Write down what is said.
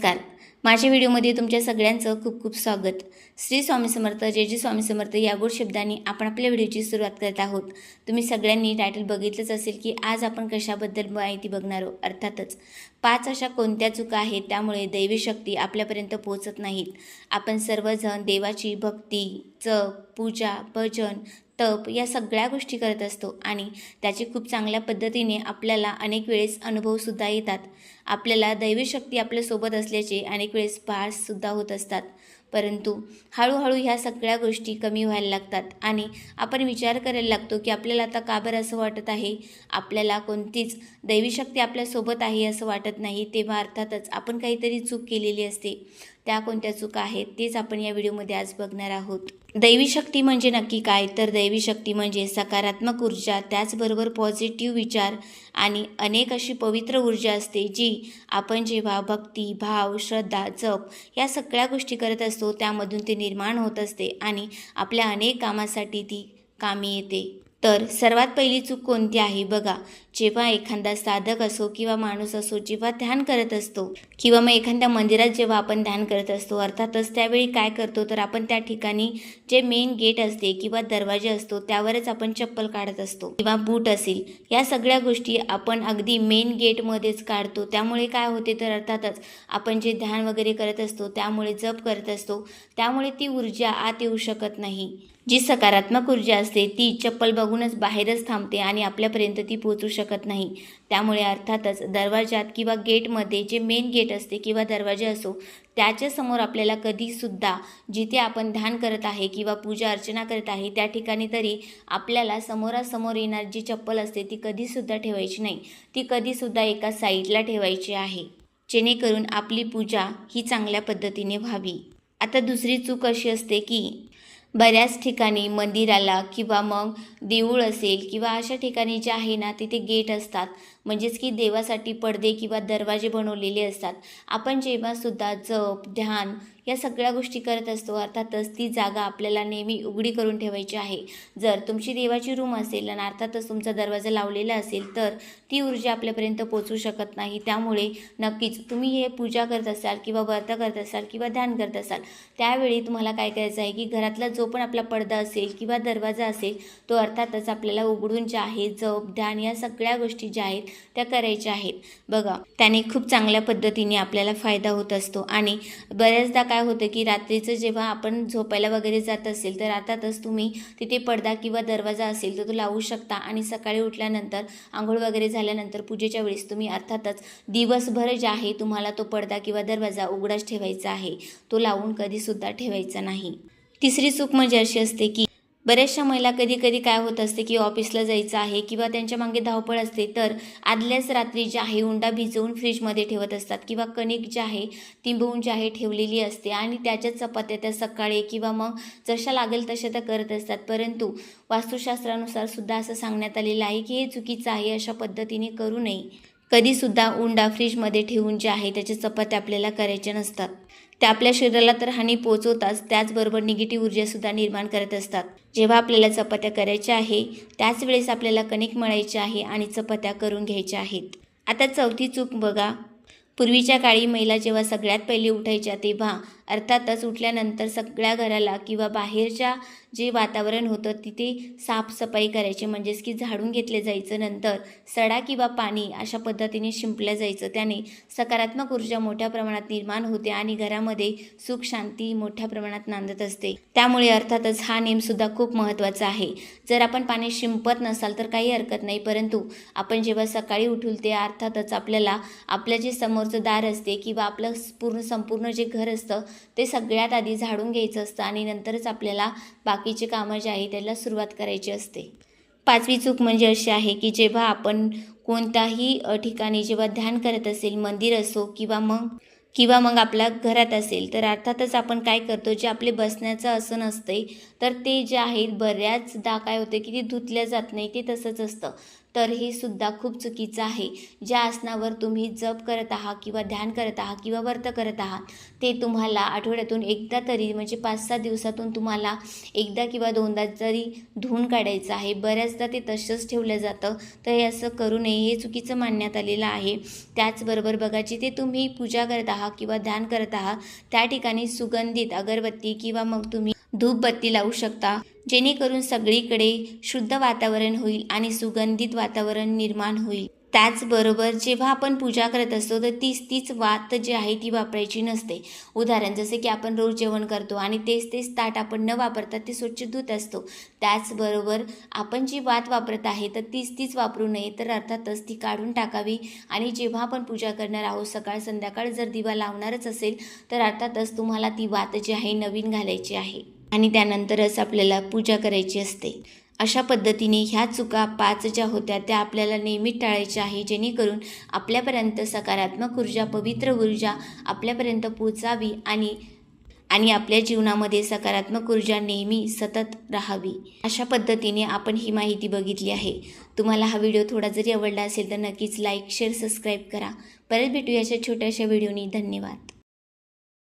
नमस्कार. माझ्या व्हिडिओमध्ये तुमच्या सगळ्यांचं खूप खूप स्वागत. श्री स्वामी समर्थ जय जय स्वामी समर्थ या गोड शब्दांनी आपण आपल्या व्हिडिओची सुरुवात करत आहोत. तुम्ही सगळ्यांनी टायटल बघितलंच असेल की आज आपण कशाबद्दल माहिती बघणार आहोत? अर्थातच पाच अशा कोणत्या चुका आहेत त्यामुळे दैवी शक्ती आपल्यापर्यंत पोहोचत नाहीत. आपण सर्वजण देवाची भक्ती जप पूजा भजन तप या सगळ्या गोष्टी करत असतो आणि त्याचे खूप चांगल्या पद्धतीने आपल्याला अनेक वेळेस अनुभवसुद्धा येतात. आपल्याला दैवी शक्ती आपल्यासोबत असल्याचे अनेक वेळेस भाससुद्धा होत असतात. परंतु हळूहळू ह्या सगळ्या गोष्टी कमी व्हायला लागतात आणि आपण विचार करायला लागतो की आपल्याला आता का बरं असं वाटत आहे? आपल्याला कोणतीच दैवी शक्ती आपल्यासोबत आहे असं वाटत नाही तेव्हा अर्थातच आपण काहीतरी चूक केलेली असते. त्या कोणत्या चुका आहेत तेच आपण या व्हिडिओमध्ये आज बघणार आहोत. दैवी शक्ती म्हणजे नक्की काय? तर दैवी शक्ती म्हणजे सकारात्मक ऊर्जा त्याचबरोबर पॉझिटिव्ह विचार आणि अनेक अशी पवित्र ऊर्जा असते जी आपण जेव्हा भक्ती भाव श्रद्धा जप या सगळ्या गोष्टी करत असतो त्यामधून ते निर्माण होत असते आणि आपल्या अनेक कामासाठी ती कामी येते. तर सर्वात पहिली चूक कोणती आहे बघा. जेव्हा एखादा साधक असो किंवा माणूस असो जेव्हा ध्यान करत असतो किंवा मग एखाद्या मंदिरात जेव्हा आपण ध्यान करत असतो अर्थातच त्यावेळी काय करतो तर आपण त्या ठिकाणी जे मेन गेट असते किंवा दरवाजे असतो त्यावरच आपण चप्पल काढत असतो किंवा बूट असेल या सगळ्या गोष्टी आपण अगदी मेन गेटमध्येच काढतो. त्यामुळे काय होते तर अर्थातच आपण जे ध्यान वगैरे करत असतो त्यामुळे जप करत असतो त्यामुळे ती ऊर्जा आत येऊ शकत नाही. जी सकारात्मक ऊर्जा असते ती चप्पल बघूनच बाहेरच थांबते आणि आपल्यापर्यंत ती पोचू शकत नाही. त्यामुळे अर्थातच दरवाजात किंवा गेटमध्ये जे मेन गेट असते किंवा दरवाजा असो त्याच्यासमोर आपल्याला कधीसुद्धा जिथे आपण ध्यान करत आहे किंवा पूजा अर्चना करत आहे त्या ठिकाणी तरी आपल्याला समोरासमोर येणार जी चप्पल असते ती कधीसुद्धा ठेवायची नाही. ती कधीसुद्धा एका साईडला ठेवायची आहे. जेणेकरून आपली पूजा ही चांगल्या पद्धतीने व्हावी. आता दुसरी चूक अशी असते की बऱ्याच ठिकाणी मंदिराला किंवा मग देऊळ असेल किंवा अशा ठिकाणी जे आहे ना तिथे गेट असतात. म्हणजेच की देवासाठी पडदे किंवा दरवाजे बनवलेले असतात. आपण जेव्हासुद्धा जप ध्यान या सगळ्या गोष्टी करत असतो. अर्थातच ती जागा आपल्याला नेहमी उघडी करून ठेवायची आहे. जर तुमची देवाची रूम असेल आणि अर्थातच तुमचा दरवाजा लावलेला असेल तर ती ऊर्जा आपल्यापर्यंत पोचू शकत नाही. त्यामुळे नक्कीच तुम्ही हे पूजा करत असाल किंवा व्रत करत असाल किंवा ध्यान करत असाल त्यावेळी तुम्हाला काय करायचं आहे की घरातला जो पण आपला पडदा असेल किंवा दरवाजा असेल तो अर्थातच आपल्याला उघडून जे आहे जप ध्यान या सगळ्या गोष्टी ज्या आहेत त्या करायच्या आहेत. बघा त्याने खूप चांगल्या पद्धतीने आपल्याला फायदा होत असतो. आणि बऱ्याचदा काय काय होतं की रात्रीचं जेव्हा आपण झोपायला वगैरे जात असेल तर अर्थातच तुम्ही तिथे पडदा किंवा दरवाजा असेल तर तो लावू शकता. आणि सकाळी उठल्यानंतर आंघोळ वगैरे झाल्यानंतर पूजेच्या वेळेस तुम्ही अर्थातच दिवसभर जे आहे तुम्हाला तो पडदा किंवा दरवाजा उघडाच ठेवायचा आहे. तो लावून कधीसुद्धा ठेवायचा नाही. तिसरी चूक म्हणजे अशी असते की बऱ्याचशा महिला कधी कधी काय होत असते की ऑफिसला जायचं आहे किंवा त्यांच्या मागे धावपळ असते तर आदल्याच रात्री जे आहे उंडा भिजवून फ्रीजमध्ये ठेवत असतात किंवा कणिक जे आहे तिंबवून जे आहे ठेवलेली असते आणि त्याच्याच चपात्या त्या सकाळी किंवा मग जशा लागेल तशा त्या करत असतात. परंतु वास्तुशास्त्रानुसार सुद्धा असं सांगण्यात आलेलं आहे की हे चुकीचं आहे अशा पद्धतीने करू नये. कधीसुद्धा उंडा फ्रीजमध्ये ठेवून जे आहे त्याच्या चपात्या आपल्याला करायच्या नसतात. त्या आपल्या शरीराला तर हानी पोहोचवतात त्याचबरोबर निगेटिव्ह ऊर्जासुद्धा निर्माण करत असतात. जेव्हा आपल्याला चपात्या करायच्या आहे त्याच वेळेस आपल्याला कणिक मळायचे आहे आणि चपात्या करून घ्यायच्या आहेत. आता चौथी चूक बघा. पूर्वीच्या काळी महिला जेव्हा सगळ्यात पहिले उठायच्या तेव्हा अर्थातच उठल्यानंतर सगळ्या घराला किंवा बाहेरच्या जे वातावरण होतं तिथे साफसफाई करायची म्हणजेच की झाडून घेतले जायचं नंतर सडा किंवा पाणी अशा पद्धतीने शिंपलं जायचं. त्याने सकारात्मक ऊर्जा मोठ्या प्रमाणात निर्माण होते आणि घरामध्ये सुख शांती मोठ्या प्रमाणात नांदत असते. त्यामुळे अर्थातच हा नेमसुद्धा खूप महत्त्वाचा आहे. जर आपण पाणी शिंपत नसाल तर काही हरकत नाही परंतु आपण जेव्हा सकाळी उठूल ते अर्थातच आपल्याला आपलं जे समोरचं दार असते किंवा आपलं पूर्ण संपूर्ण जे घर असतं ते सगळ्यात आधी झाडून घ्यायचं असतं आणि नंतरच आपल्याला बाकीचे कामं जे आहे त्याला सुरुवात करायची असते. पाचवी चूक म्हणजे अशी आहे की जेव्हा आपण कोणत्याही ठिकाणी जेव्हा ध्यान करत असेल मंदिर असो किंवा मग किंवा मग आपल्या घरात असेल तर अर्थातच आपण काय करतो जे आपले बसण्याचं असं नसतंय तर ते जे आहे बऱ्याचदा काय होतं की ते धुतलं जात नाही ते तसंच असतं. तर हे सुद्धा खूप चुकीचं आहे. ज्या आसनावर तुम्ही जप करत आहात किंवा ध्यान करत आहात किंवा व्रत करत आहात ते तुम्हाला आठवड्यातून एकदा तरी म्हणजे पाच सहा दिवसातून तुम्हाला एकदा किंवा दोनदा तरी धुवून काढायचं आहे. बऱ्याचदा ते तसंच ठेवलं जातं. तर हे असं करू नये. हे चुकीचं मानण्यात आलेलं आहे. त्याचबरोबर बघा जिथे तुम्ही पूजा करत आहात किंवा ध्यान करत आहात त्या ठिकाणी सुगंधित अगरबत्ती किंवा मग तुम्ही धूपबत्ती लावू शकता. जेणेकरून सगळीकडे शुद्ध वातावरण होईल आणि सुगंधित वातावरण निर्माण होईल. त्याचबरोबर जेव्हा आपण पूजा करत असतो तर तीच तीच वात जी आहे ती वापरायची नसते. उदाहरण जसे की आपण रोज जेवण करतो आणि तेच तेच ताट आपण न वापरता ते स्वच्छ धुत असतो. त्याचबरोबर आपण जी वात वापरत आहे तर तीच तीच वापरू नये तर अर्थातच ती काढून टाकावी. आणि जेव्हा आपण पूजा करणार आहोत सकाळ संध्याकाळ जर दिवा लावणारच असेल तर अर्थातच तुम्हाला ती वात जी आहे नवीन घालायची आहे. आणि त्यानंतरच आपल्याला पूजा करायची असते. अशा पद्धतीने ह्या चुका पाच ज्या होत्या त्या आपल्याला नेहमी टाळायच्या आहे. जेणेकरून आपल्यापर्यंत सकारात्मक ऊर्जा पवित्र ऊर्जा आपल्यापर्यंत पोचावी आणि आणि आपल्या जीवनामध्ये सकारात्मक ऊर्जा नेहमी सतत राहावी. अशा पद्धतीने आपण ही माहिती बघितली आहे. तुम्हाला हा व्हिडिओ थोडा जरी आवडला असेल तर नक्कीच लाईक शेअर सबस्क्राईब करा. परत भेटू अशा छोट्याशा व्हिडिओनी. धन्यवाद.